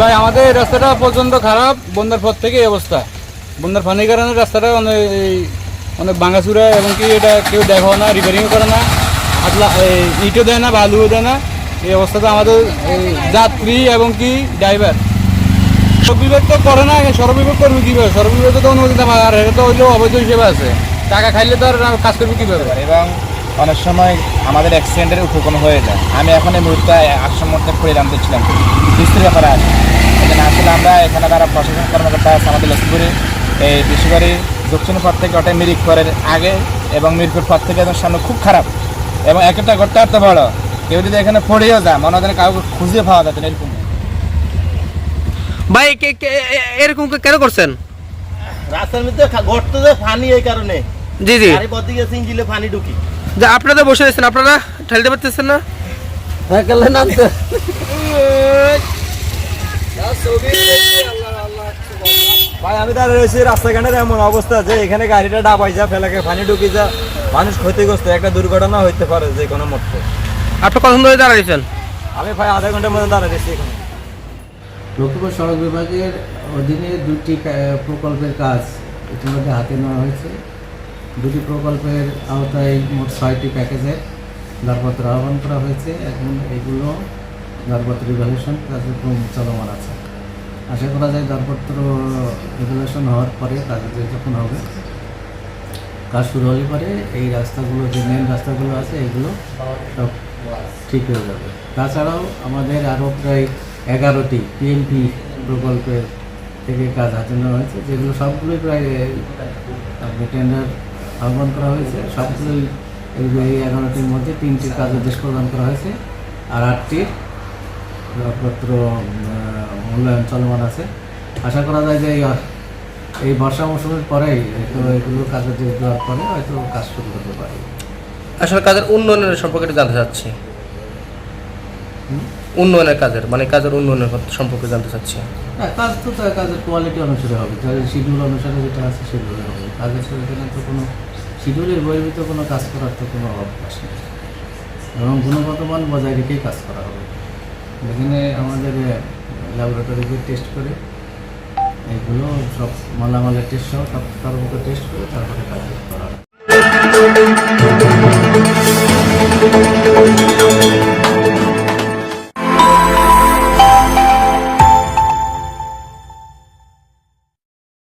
ভাই, আমাদের এই রাস্তাটা প্রচণ্ড খারাপ। বন্যার পর থেকে এই অবস্থা। বন্যার পানির কারণে রাস্তাটা অনেক অনেক ভাঙাচুরা এবং কি এটা কেউ দেখো না রিপেয়ারিংও করে না। এই ইটও দেয় না, বালুও দেয় না। এই অবস্থাতে আমাদের যাত্রী এবং কি ড্রাইভার সড়ক বিভাগ তো করে না সড়ক বিভাগ করবে কীভাবে? সড়ক বিভাগ তো অনুমতি দেওয়া আর এটা তো হইলেও অবৈধ হিসেবে আছে। টাকা খাইলে তো আর কাজ করবে কীভাবে? এবং অনেক সময় আমাদের অ্যাক্সিডেন্টের উপকরণ হয়ে যায়। আমি এখন এই মুহূর্তে আসার মধ্যে পড়ে জানতেছিলাম বৃষ্টির ব্যাপারে আছে। আসলে আমরা এখানে যারা প্রশাসন কর্মকর্তা আছে আমাদের লক্ষ্মীপুরে এই বিশ্ববাড়ি দক্ষিণ পথ থেকে ওটা মিরিকপুরের আগে এবং মিরপুর পথ থেকে একদম সামনে খুব খারাপ এবং এক একটা ঘরটা এত বড়। কেউ যদি এখানে পড়েও যায় মনে হয় কাউকে খুঁজে পাওয়া না এরকম। ভাই কে- কে- এরকম কেন করছেন? রাস্তার মধ্যে গর্ত যে পানি এই কারণে। জি জি। গেছে ইঞ্জিলে পানি ঢুকি। যে আপনারা বসে আছেন আপনারা ঠেলতে পারতেছেন না? ভাই আমি দাঁড়িয়ে রয়েছি রাস্তাঘাটের এমন অবস্থা যে এখানে গাড়িটা ডাবাই যা ফেলাকে পানি ঢুকি যা মানুষ ক্ষতিগ্রস্ত। একটা দুর্ঘটনা হইতে পারে যে কোনো মুহূর্তে। আপনি কখন ধরে দাঁড়াইছেন আমি ভাই আধা ঘণ্টার মধ্যে দাঁড়িয়ে রয়েছি এখানে। লক্ষ্মীপুর সড়ক বিভাগের অধীনে দুটি প্রকল্পের কাজ ইতিমধ্যে হাতে নেওয়া হয়েছে। দুটি প্রকল্পের আওতায় মোট ছয়টি প্যাকেজের দরপত্র আহ্বান করা হয়েছে। এখন এগুলো দরপত্র রিভ্যালুয়েশন কার্যক্রম চলমান আছে। আশা করা যায় দরপত্র রিভ্যালুয়েশন হওয়ার পরে কাজ যখন হবে, কাজ শুরু হলে পরে এই রাস্তাগুলো, যে মেন রাস্তাগুলো আছে, এগুলো সব ঠিক হয়ে যাবে। তাছাড়াও আমাদের আরও প্রায় এগারোটি পিএমপি প্রকল্পের থেকে কাজ হাতে নেওয়া হয়েছে, যেগুলো সবগুলোই প্রায় টেন্ডার আহ্বান করা হয়েছে। সবগুলোই এই এগারোটির মধ্যে তিনটির কাজ উদ্দেশ প্রদান করা হয়েছে। আর আটটির দরপত্র মূল্যায়ন চলমান আছে। আশা করা যায় যে এই- এই বর্ষা মৌসুমের পরেই হয়তো এগুলো কাজে দেওয়ার পরে হয়তো কাজ শুরু করতে পারে। আসলে কাজের উন্নয়নের সম্পর্কে জানতে চাচ্ছি। উন্নয়নের কাজের মানে কাজের উন্নয়নের সম্পর্কে জানতে চাচ্ছি। হ্যাঁ কাজ তো কাজের কোয়ালিটি অনুসারে হবে। তাহলে শিডিউল অনুসারে যেটা আছে শিডিউলে হবে। কাজের সাথে এখানে তো কোনো শিডিউলের বহির্ভূত কোনো কাজ করার তো কোনো অবকাশ নেই এবং গুণগত মান বজায় রেখেই কাজ করা হবে। এখানে আমাদের ল্যাবরেটরিতে টেস্ট করে। এগুলো সব মালামালের টেস্ট সহ সব সর্বত টেস্ট করে তারপরে কাজ করা